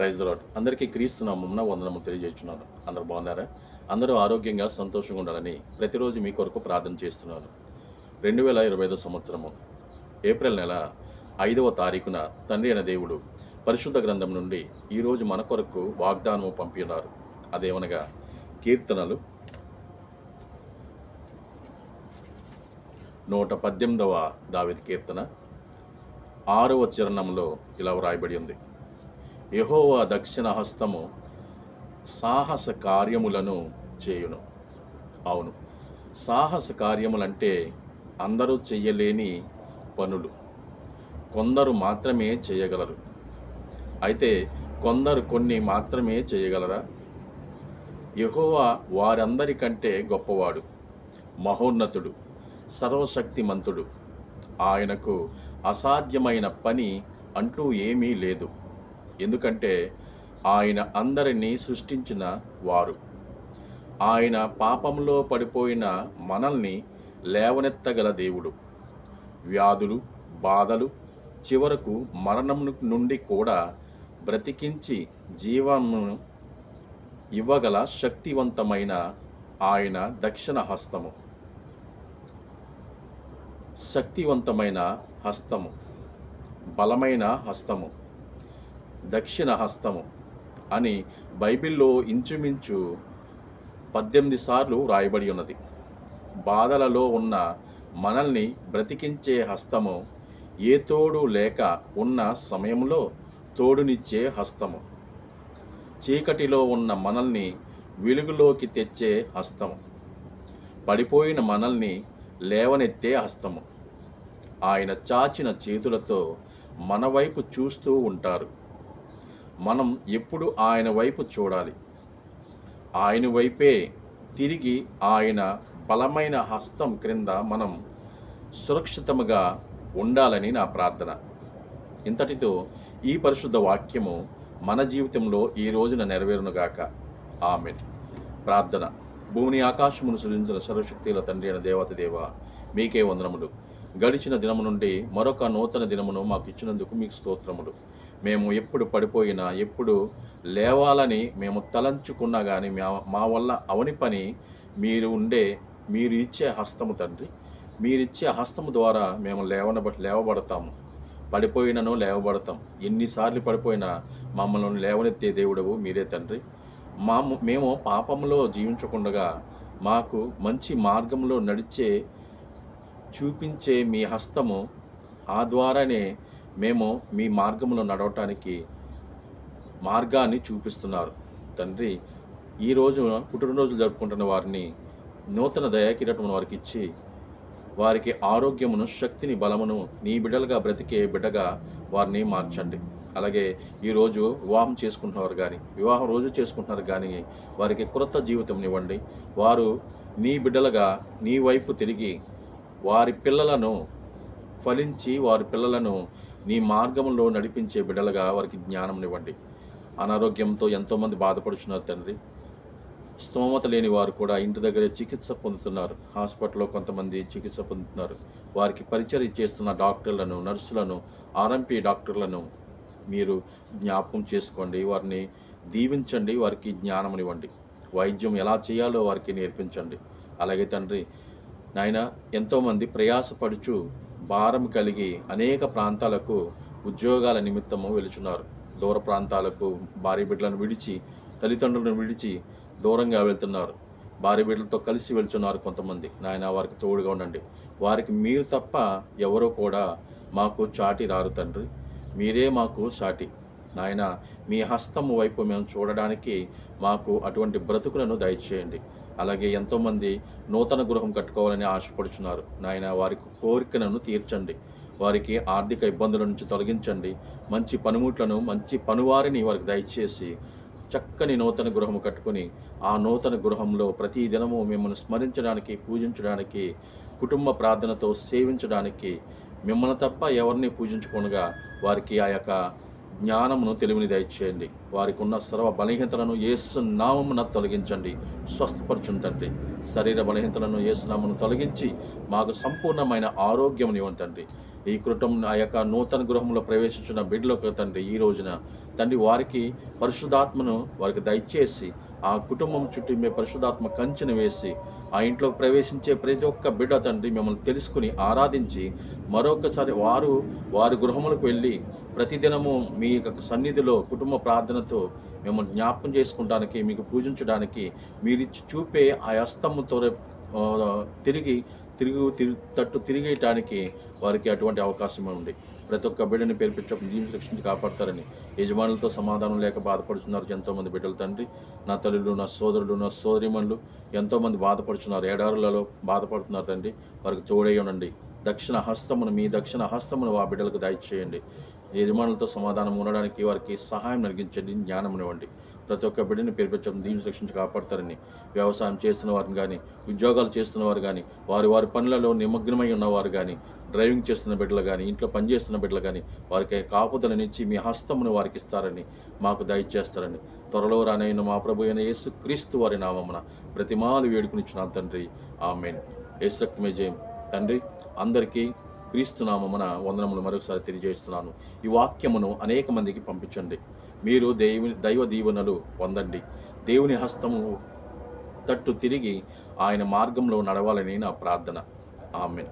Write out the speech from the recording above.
Praise దొరకట్ అందరికీ క్రీస్తు నామమున వందనము తెలియజేస్తున్నాను. అందరూ బాగున్నారా? అందరూ ఆరోగ్యంగా సంతోషంగా ఉండాలని ప్రతిరోజు మీ కొరకు ప్రార్థన చేస్తున్నాను. రెండు వేల ఇరవై ఐదో సంవత్సరము ఏప్రిల్ నెల ఐదవ తారీఖున తండ్రి అయిన దేవుడు పరిశుద్ధ గ్రంథం నుండి ఈరోజు మన కొరకు వాగ్దానము పంపినారు అదేమనగా కీర్తనలు నూట పద్దెనిమిదవ దావిది కీర్తన ఆరవ చరణంలో ఇలా వ్రాయబడి ఉంది. యహోవా దక్షిణ హస్తము సాహస కార్యములను చేయును. అవును సాహస కార్యములంటే అందరూ చెయ్యలేని పనులు. కొందరు మాత్రమే చేయగలరు. అయితే కొందరు కొన్ని మాత్రమే చేయగలరా? యహోవా వారందరికంటే గొప్పవాడు మహోన్నతుడు సర్వశక్తిమంతుడు. ఆయనకు అసాధ్యమైన పని అంటూ ఏమీ లేదు. ఎందుకంటే ఆయన అందరినీ సృష్టించిన వారు. ఆయన పాపంలో పడిపోయిన మనల్ని లేవనెత్తగల దేవుడు. వ్యాధులు బాధలు చివరకు మరణం నుండి కూడా బ్రతికించి జీవమును ఇవ్వగల శక్తివంతమైన ఆయన దక్షిణ హస్తము. శక్తివంతమైన హస్తము. బలమైన హస్తము. దక్షిణ హస్తము అని బైబిల్లో ఇంచుమించు పద్దెనిమిది సార్లు రాయబడి ఉన్నది. బాధలలో ఉన్న మనల్ని బ్రతికించే హస్తము ఏ తోడు లేక ఉన్న సమయంలో తోడునిచ్చే హస్తము. చీకటిలో ఉన్న మనల్ని వెలుగులోకి తెచ్చే హస్తము. పడిపోయిన మనల్ని లేవనెత్తే హస్తము. ఆయన చాచిన చేతులతో మన వైపు చూస్తూ ఉంటారు. మనం ఎప్పుడు ఆయన వైపు చూడాలి. ఆయన వైపే తిరిగి ఆయన బలమైన హస్తం క్రింద మనం సురక్షితముగా ఉండాలని నా ప్రార్థన. ఇంతటితో ఈ పరిశుద్ధ వాక్యము మన జీవితంలో ఈ రోజున నెరవేరునుగాక ఆమె ప్రార్థన. భూమిని ఆకాశమును సృజించిన సర్వశక్తిల తండ్రి అయిన దేవత దేవ మీకే వందనములు. గడిచిన దినము నుండి మరొక నూతన దినమును మాకు ఇచ్చినందుకు మీకు స్తోత్రములు. మేము ఎప్పుడు పడిపోయినా ఎప్పుడు లేవాలని మేము తలంచుకున్నా కానీ మా మా వల్ల అవని పని మీరు ఉండే మీరు ఇచ్చే హస్తము తండ్రి. మీరిచ్చే హస్తము ద్వారా మేము లేవన లేవబడతాము. పడిపోయినను లేవబడతాం ఎన్నిసార్లు పడిపోయినా మమ్మల్ని లేవనెత్తే దేవుడవు మీరే తండ్రి. మా మేము పాపంలో జీవించకుండగా మాకు మంచి మార్గంలో నడిచే చూపించే మీ హస్తము ఆ ద్వారానే మేము మీ మార్గంలో నడవటానికి మార్గాన్ని చూపిస్తున్నారు. తండ్రి ఈ రోజు పుట్టినరోజులు జరుపుకుంటున్న వారిని నూతన దయాకిరటమును వారికి ఇచ్చి వారికి ఆరోగ్యమును శక్తిని బలమును నీ బిడ్డలుగా బ్రతికే బిడ్డగా వారిని మార్చండి. అలాగే ఈరోజు వివాహం చేసుకుంటున్నవారు కానీ వివాహం రోజు చేసుకుంటున్నారు కానీ వారికి క్రొత్త జీవితం ఇవ్వండి. వారు నీ బిడ్డలుగా నీ వైపు తిరిగి వారి పిల్లలను ఫలించి వారి పిల్లలను నీ మార్గంలో నడిపించే బిడలుగా వారికి జ్ఞానం ఇవ్వండి అనారోగ్యంతో ఎంతోమంది బాధపడుచున్నారు తండ్రి. స్తోమత లేని వారు కూడా ఇంటి దగ్గరే చికిత్స పొందుతున్నారు. హాస్పిటల్లో కొంతమంది చికిత్స పొందుతున్నారు. వారికి పరిచయం చేస్తున్న డాక్టర్లను నర్సులను ఆర్ఎంపీ డాక్టర్లను మీరు జ్ఞాపకం చేసుకోండి. వారిని దీవించండి. వారికి జ్ఞానమునివ్వండి. వైద్యం ఎలా చేయాలో వారికి నేర్పించండి. అలాగే తండ్రి నాయన ఎంతోమంది ప్రయాసపడుచు భారం కలిగి అనేక ప్రాంతాలకు ఉద్యోగాల నిమిత్తము వెళుచున్నారు. దూర ప్రాంతాలకు భార్య బిడ్డలను విడిచి తల్లిదండ్రులను విడిచి దూరంగా వెళ్తున్నారు. భార్య బిడ్డలతో కలిసి వెళ్తున్నారు కొంతమంది. నాయన వారికి తోడుగా ఉండండి. వారికి మీరు తప్ప ఎవరో కూడా మాకు చాటి రారు తండ్రి. మీరే మాకు సాటి. నాయన మీ హస్తము వైపు మేము చూడడానికి మాకు అటువంటి బ్రతుకులను దయచేయండి. అలాగే ఎంతోమంది నూతన గృహం కట్టుకోవాలని ఆశపడుచున్నారు. నాయన వారి కోరికలను తీర్చండి. వారికి ఆర్థిక ఇబ్బందుల నుంచి తొలగించండి. మంచి పనిముట్లను మంచి పనివారిని వారికి దయచేసి చక్కని నూతన గృహము కట్టుకొని ఆ నూతన గృహంలో ప్రతి దినము మిమ్మల్ని స్మరించడానికి పూజించడానికి కుటుంబ ప్రార్థనతో సేవించడానికి మిమ్మల్ని తప్ప ఎవరిని పూజించకుండా వారికి ఆ యొక్క జ్ఞానమును తెలివిని దయచేయండి వారికి ఉన్న సర్వ బలహీనతలను ఏసునామమున తొలగించండి. స్వస్థపరచును తండ్రి శరీర బలహీనతలను ఏసునామను తొలగించి మాకు సంపూర్ణమైన ఆరోగ్యం తండ్రి. ఈ కుటుంబం ఆ యొక్క నూతన గృహంలో ప్రవేశించిన బిడ్డలకు తండ్రి ఈ రోజున తండ్రి వారికి పరిశుద్ధాత్మను వారికి దయచేసి ఆ కుటుంబం చుట్టూ మీ పరిశుధాత్మ కంచెను వేసి ఆ ఇంట్లోకి ప్రవేశించే ప్రతి ఒక్క బిడ్డ తండ్రి మిమ్మల్ని తెలుసుకుని ఆరాధించి మరొకసారి వారు వారి గృహములకు వెళ్ళి ప్రతిదినము మీ యొక్క సన్నిధిలో కుటుంబ ప్రార్థనతో మేము జ్ఞాపకం చేసుకుంటానికి మీకు పూజించడానికి మీరు చూపే ఆ హస్తముతో తిరిగి తిరిగి తిరిగి తట్టు తిరిగేయటానికి వారికి అటువంటి అవకాశం ఉంది. ప్రతి ఒక్క బిడ్డని పేర్పించడం జీవిత రక్షించి కాపాడతారని యజమానులతో సమాధానం లేక బాధపడుతున్నారు ఎంతోమంది బిడ్డలు తండ్రి. నా తల్లులు నా సోదరులు నా సోదరిమణులు ఎంతోమంది బాధపడుతున్నారు ఎడారులలో బాధపడుతున్నారు తండ్రి. వారికి తోడై ఉండండి. దక్షిణ హస్తమును మీ దక్షిణ హస్తమును ఆ బిడ్డలకు దయచేయండి. యజమానులతో సమాధానం ఉండడానికి వారికి సహాయం కలిగించండి జ్ఞానం ఇవ్వండి. ప్రతి ఒక్క బిడ్డని పేర్పించడం దీని రక్షించి కాపాడతారని వ్యవసాయం చేస్తున్న వారిని కానీ ఉద్యోగాలు చేస్తున్న వారు కానీ వారి వారి పనులలో నిమగ్నమై ఉన్నవారు కానీ డ్రైవింగ్ చేస్తున్న బిడ్డలు కానీ ఇంట్లో పనిచేస్తున్న బిడ్డలు కానీ వారికి కాపుదలనిచ్చి మీ హస్తమును వారికి ఇస్తారని మాకు దయచేస్తారని త్వరలో రానైన మా ప్రభు అయిన యేసు క్రీస్తు వారి నామమున ప్రతిమాలు వేడుకునిచ్చిన తండ్రి. ఆమెన్. యేసు రక్తమే జయం. తండ్రి అందరికీ క్రీస్తునామమున వందనములు మరొకసారి తెలియజేస్తున్నాను. ఈ వాక్యమును అనేక మందికి పంపించండి. మీరు దేవుని దైవ దీవెనలు పొందండి. దేవుని హస్తము తట్టు తిరిగి ఆయన మార్గంలో నడవాలని నా ప్రార్థన. ఆమెన్.